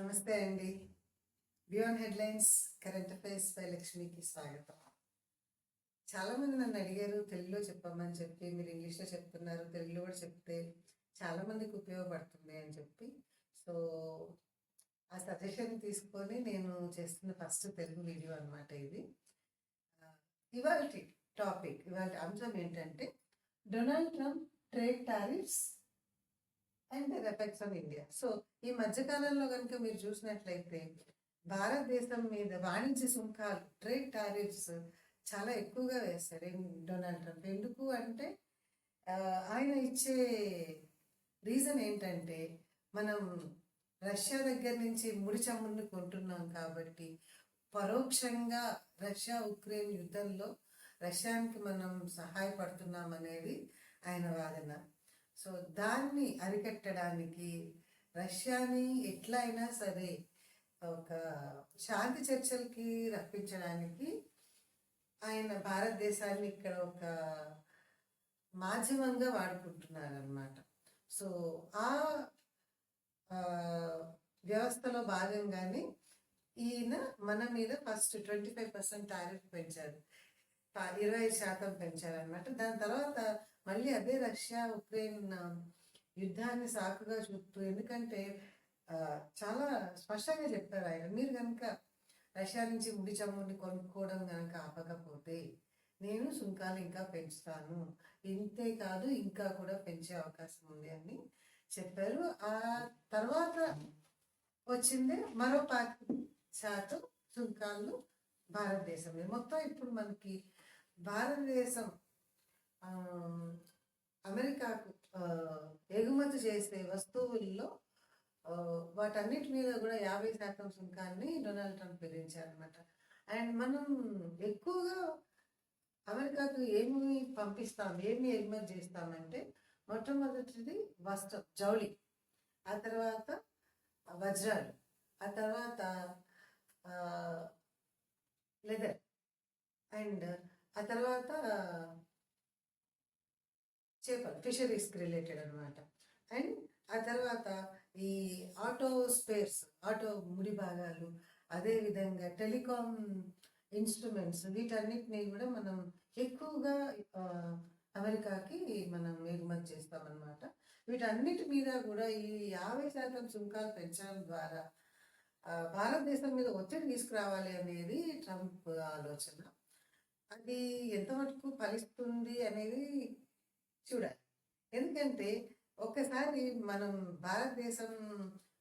నమస్తే అండి. బియాన్ హెడ్లైన్స్ కరెంట్ అఫైర్స్ పై లక్ష్మికి స్వాగతం. చాలామంది నన్ను అడిగారు తెలుగులో చెప్పమని చెప్పి మీరు ఇంగ్లీష్లో చెప్తున్నారు తెలుగులో కూడా చెప్తే చాలామందికి ఉపయోగపడుతుంది అని చెప్పి. సో ఆ సజెషన్ తీసుకొని నేను చేస్తున్న ఫస్ట్ తెలుగు వీడియో అన్నమాట ఇది. ఇవాళ టాపిక్ ఇవాళ అంశం ఏంటంటే Donald Trump trade tariffs and their effects on India so ఈ మధ్యకాలంలో కనుక మీరు చూసినట్లయితే భారతదేశం మీద వాణిజ్య సుంకాలు ట్రేడ్ టారిఫ్స్ చాలా ఎక్కువగా వేస్తారు డొనాల్డ్ ట్రంప్. ఎందుకు అంటే ఆయన ఇచ్చే రీజన్ ఏంటంటే మనం రష్యా దగ్గర నుంచి ముడి చమురుని కొంటున్నాం కాబట్టి పరోక్షంగా రష్యా ఉక్రెయిన్ యుద్ధంలో రష్యానికి మనం సహాయపడుతున్నాం అనేది ఆయన వాదన. సో దాన్ని అరికట్టడానికి రష్యాని ఎట్లా అయినా సరే ఒక శాంతి చర్చలకి రప్పించడానికి ఆయన భారతదేశాన్ని ఇక్కడ ఒక మాధ్యమంగా వాడుకుంటున్నారనమాట సో ఆ వ్యవస్థలో భాగంగానే ఈయన మన మీద first twenty five percent tariff పెంచారు. ఇరవై శాతం పెంచారనమాట దాని తర్వాత మళ్ళీ అదే రష్యా ఉక్రెయిన్ యుద్ధాన్ని సాకుగా చూపుతూ ఎందుకంటే చాలా స్పష్టంగా చెప్పారు ఆయన. మీరు కనుక రష్యా నుంచి ముడి చమురుని కొనుక్కోవడం కనుక ఆపకపోతే నేను సుంకాలు ఇంకా పెంచుతాను. ఇంతే కాదు ఇంకా కూడా పెంచే అవకాశం ఉంది అని చెప్పారు. ఆ తర్వాత వచ్చింది మరో పాతి శాతం సుంకాలు భారతదేశం మొత్తం ఇప్పుడు మనకి భారతదేశం అమెరికాకు ఎగుమతి చేసే వస్తువుల్లో వాటన్నిటి మీద కూడా యాభై శాతం సుంకాన్ని డొనాల్డ్ ట్రంప్ విధించారనమాట అండ్ మనం ఎక్కువగా అమెరికాకు ఏమి పంపిస్తాం ఏమి ఎగుమతి చేస్తామంటే మొట్టమొదటిది వస్త్రం జౌళి. ఆ తర్వాత వజ్రాలు ఆ తర్వాత లెదర్. అండ్ ఆ తర్వాత చేపలు ఫిషరీస్కి రిలేటెడ్ అనమాట అండ్ ఆ తర్వాత ఈ ఆటో స్పేర్స్ ఆటో ముడి భాగాలు అదేవిధంగా టెలికాం ఇన్స్ట్రుమెంట్స్ వీటన్నిటిని కూడా మనం ఎక్కువగా అమెరికాకి మనం ఎగుమతి చేస్తామన్నమాట. వీటన్నిటి మీద కూడా ఈ యాభై శాతం సుంకాలు పెంచడం ద్వారా భారతదేశం మీద ఒత్తిడి తీసుకురావాలి అనేది ట్రంప్ ఆలోచన. అది ఎంతవరకు ఫలిస్తుంది అనేది చూడాలి. ఎందుకంటే ఒక్కసారి మనం భారతదేశం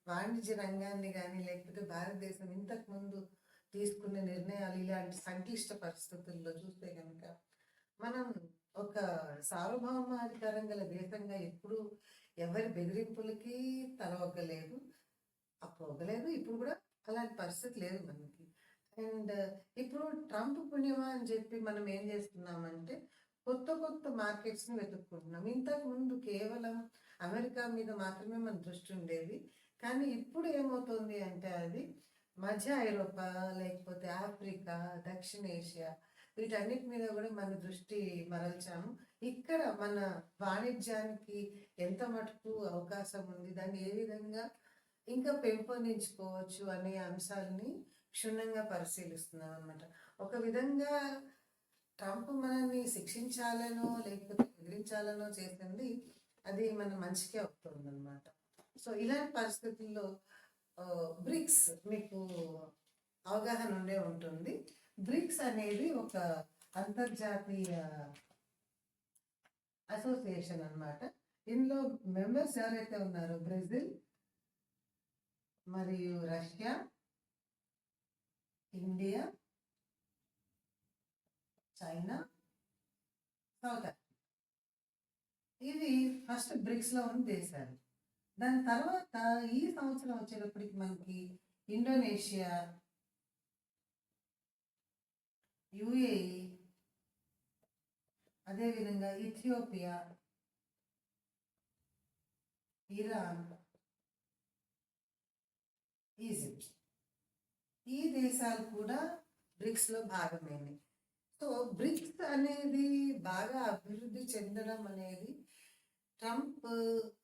వాణిజ్య రంగాన్ని కానీ లేకపోతే భారతదేశం ఇంతకుముందు తీసుకునే తీసుకున్న నిర్ణయాలు ఇలాంటి సంక్లిష్ట పరిస్థితుల్లో చూస్తే కనుక మనం ఒక సార్వభౌమాధికారం గల దేశంగా ఎప్పుడు ఎవరి బెదిరింపులకి తలవగలేదు అప్పవగలేదు ఇప్పుడు కూడా అలాంటి పరిస్థితి లేదు మనకి. అండ్ ఇప్పుడు ట్రంప్ పుణ్యమా అని చెప్పి మనం ఏం చేస్తున్నామంటే కొత్త కొత్త మార్కెట్స్ని వెతుక్కుంటున్నాం. ఇంతకు ముందు కేవలం అమెరికా మీద మాత్రమే మన దృష్టి ఉండేది. కానీ ఇప్పుడు ఏమవుతుంది అంటే అది మధ్య ఐరోపా లేకపోతే ఆఫ్రికా దక్షిణ ఏషియా వీటన్నిటి మీద కూడా మన దృష్టి మరల్చాము. ఇక్కడ మన వాణిజ్యానికి ఎంత మటుకు అవకాశం ఉంది దాన్ని ఏ విధంగా ఇంకా పెంపొందించుకోవచ్చు అనే అంశాలని క్షుణ్ణంగా పరిశీలిస్తున్నాం అనమాట ఒక విధంగా ట్రంప్ మనల్ని శిక్షించాలనో లేకపోతే బెదిరించాలనో చేసింది అది మన మంచికే అవుతుంది అనమాట సో ఇలాంటి పరిస్థితుల్లో బ్రిక్స్ మీకు అవగాహన ఉండే ఉంటుంది. బ్రిక్స్ అనేది ఒక అంతర్జాతీయ అసోసియేషన్ అనమాట ఇందులో మెంబర్స్ ఎవరైతే ఉన్నారో బ్రెజిల్ మరియు Russia India China South Africa ఇవి ఫస్ట్ బ్రిక్స్లో ఉన్న దేశాలు దాని తర్వాత ఈ సంవత్సరం వచ్చేటప్పటికి మనకి ఇండోనేషియా యుఏఈ అదేవిధంగా ఇథియోపియా ఇరాన్ ఈజిప్ట్. ఈ దేశాలు కూడా బ్రిక్స్లో భాగమైనవి. సో బ్రిక్స్ అనేది బాగా అభివృద్ధి చెందడం అనేది ట్రంప్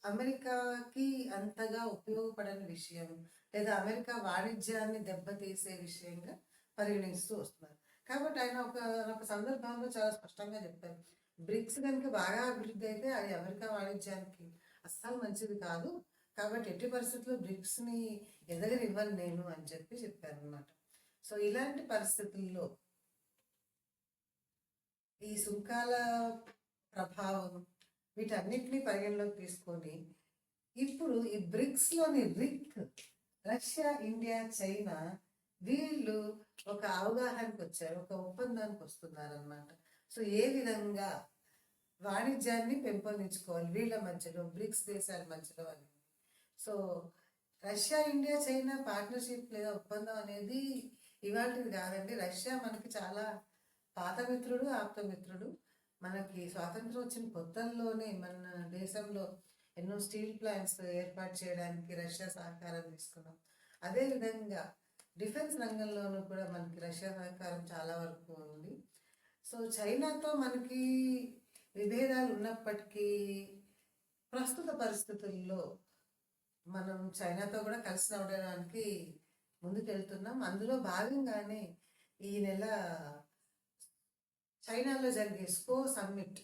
అమెరికాకి అంతగా ఉపయోగపడని విషయం లేదా అమెరికా వాణిజ్యాన్ని దెబ్బతీసే విషయంగా పరిగణిస్తూ వస్తున్నారు. కాబట్టి ఆయన ఒక ఒక సందర్భంలో చాలా స్పష్టంగా చెప్పారు. బ్రిక్స్ కనుక బాగా అభివృద్ధి అయితే అది అమెరికా వాణిజ్యానికి అస్సలు మంచిది కాదు. కాబట్టి ఎట్టి పరిస్థితుల్లో బ్రిక్స్ని ఎదగనివ్వను నేను అని చెప్పి చెప్పారు అనమాట సో ఇలాంటి పరిస్థితుల్లో ఈ సుంకాల ప్రభావం వీటన్నిటిని పరిగణలోకి తీసుకొని ఇప్పుడు ఈ బ్రిక్స్లోని రిక్ రష్యా ఇండియా చైనా వీళ్ళు ఒక అవగాహనకు వచ్చారు ఒక ఒప్పందానికి వస్తున్నారు అనమాట సో ఏ విధంగా వాణిజ్యాన్ని పెంపొందించుకోవాలి వీళ్ళ మధ్యలో బ్రిక్స్ దేశాల మధ్యలో అని so Russia India China partnership లేదా ఒప్పందం అనేది ఇవాటిది కాదండి. రష్యా మనకి చాలా పాత మిత్రుడు ఆప్త మిత్రుడు మనకి స్వాతంత్రం వచ్చిన కొత్తల్లోనే మన దేశంలో ఎన్నో స్టీల్ ప్లాంట్స్ ఏర్పాటు చేయడానికి రష్యా సహకారం తీసుకున్నాం. అదేవిధంగా డిఫెన్స్ రంగంలోనూ కూడా మనకి రష్యా సహకారం చాలా వరకు ఉంది. సో చైనాతో మనకి విభేదాలు ఉన్నప్పటికీ ప్రస్తుత పరిస్థితుల్లో మనం చైనాతో కూడా కలిసి నవ్వడానికి ముందుకెళ్తున్నాం. అందులో భాగంగానే ఈ నెల చైనాలో జరిగే స్కో సమ్మిట్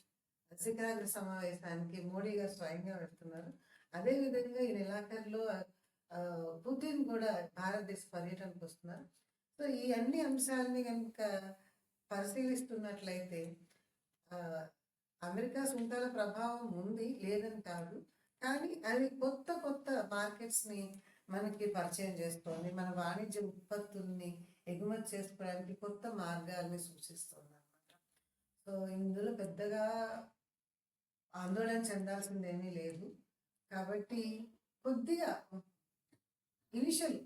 శిఖరాగ్ర సమావేశానికి మోడీ గారు స్వయంగా వెళ్తున్నారు. అదేవిధంగా ఈ నెలాఖరులో పుతిన్ కూడా భారతదేశ పర్యటనకు వస్తున్నారు. సో ఈ అన్ని అంశాలని కనుక పరిశీలిస్తున్నట్లయితే అమెరికా సుంకాల ప్రభావం ఉంది లేదని కాదు. కానీ అది కొత్త కొత్త మార్కెట్స్ని మనకి పరిచయం చేస్తోంది. మన వాణిజ్య ఉత్పత్తుల్ని ఎగుమతి చేసుకోవడానికి కొత్త మార్గాల్ని సూచిస్తుంది. సో ఇందులో పెద్దగా ఆందోళన చెందాల్సింది ఏమీ లేదు. కాబట్టి కొద్దిగా ఇనిషియల్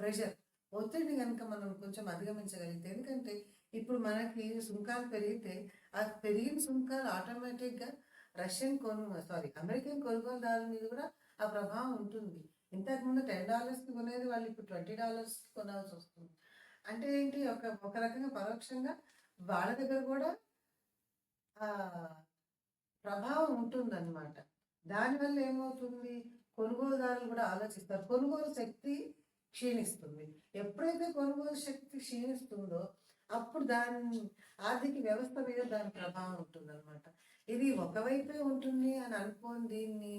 ప్రెషర్ ఒత్తిడిని కనుక మనం కొంచెం అధిగమించగలిగితే ఎందుకంటే ఇప్పుడు మనకి సుంకాలు పెరిగితే ఆ పెరిగిన సుంకాలు ఆటోమేటిక్గా రష్యన్ కొను సారీ అమెరికన్ కొనుగోలుదారుల మీద కూడా ఆ ప్రభావం ఉంటుంది. ఇంతకుముందు టెన్ డాలర్స్కి కొనేది వాళ్ళు ఇప్పుడు ట్వంటీ డాలర్స్కి కొనాల్సి వస్తుంది. అంటే ఏంటి ఒక ఒక రకంగా పరోక్షంగా వాళ్ళ దగ్గర కూడా ప్రభావం ఉంటుందన్నమాట. దానివల్ల ఏమవుతుంది? కొనుగోలుదారులు కూడా ఆలోచిస్తారు. కొనుగోలు శక్తి క్షీణిస్తుంది. ఎప్పుడైతే కొనుగోలు శక్తి క్షీణిస్తుందో అప్పుడు దాని ఆర్థిక వ్యవస్థ మీద దాని ప్రభావం ఉంటుందన్నమాట. ఇది ఒకవైపే ఉంటుంది అని అనుకోని దీన్ని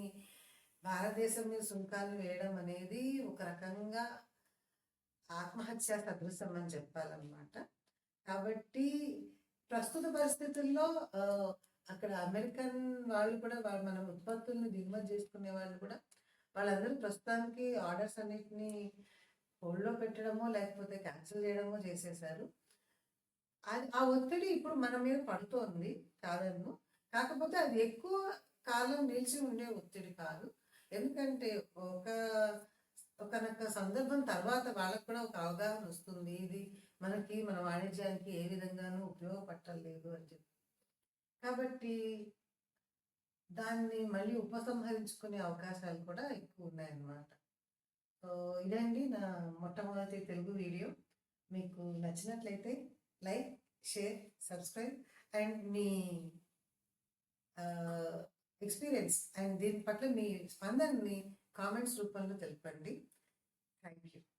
భారతదేశం మీద సుంకాలు వేయడం అనేది ఒక రకంగా ఆత్మహత్య సదృశం అని చెప్పాలన్నమాట. కాబట్టి ప్రస్తుత పరిస్థితుల్లో అక్కడ అమెరికన్ వాళ్ళు కూడా వాళ్ళ మన ఉత్పత్తులను దిగుమతి చేసుకునే వాళ్ళు కూడా వాళ్ళందరూ ప్రస్తుతానికి ఆర్డర్స్ అన్నిటిని హోల్డ్లో పెట్టడమో లేకపోతే క్యాన్సిల్ చేయడమో చేసేసారు. అది ఆ ఒత్తిడి ఇప్పుడు మన మీద పడుతోంది కాదన్ను. కాకపోతే అది ఎక్కువ కాలం నిలిచి ఉండే ఒత్తిడి కాదు. ఎందుకంటే ఒక ఒకనొక సందర్భం తర్వాత వాళ్ళకు కూడా ఒక అవగాహన వస్తుంది. ఇది మనకి మన వాణిజ్యానికి ఏ విధంగానూ ఉపయోగపట్టలేదు అని చెప్పి. కాబట్టి దాన్ని మళ్ళీ ఉపసంహరించుకునే అవకాశాలు కూడా ఎక్కువ ఉన్నాయన్నమాట. సో ఇదండి నా మొట్టమొదటి తెలుగు వీడియో. మీకు నచ్చినట్లయితే లైక్ షేర్ సబ్స్క్రైబ్ అండ్ మీ ఎక్స్పీరియన్స్ అండ్ దీని పట్ల మీ స్పందనని కామెంట్స్ రూపంలో తెలపండి. Thank you.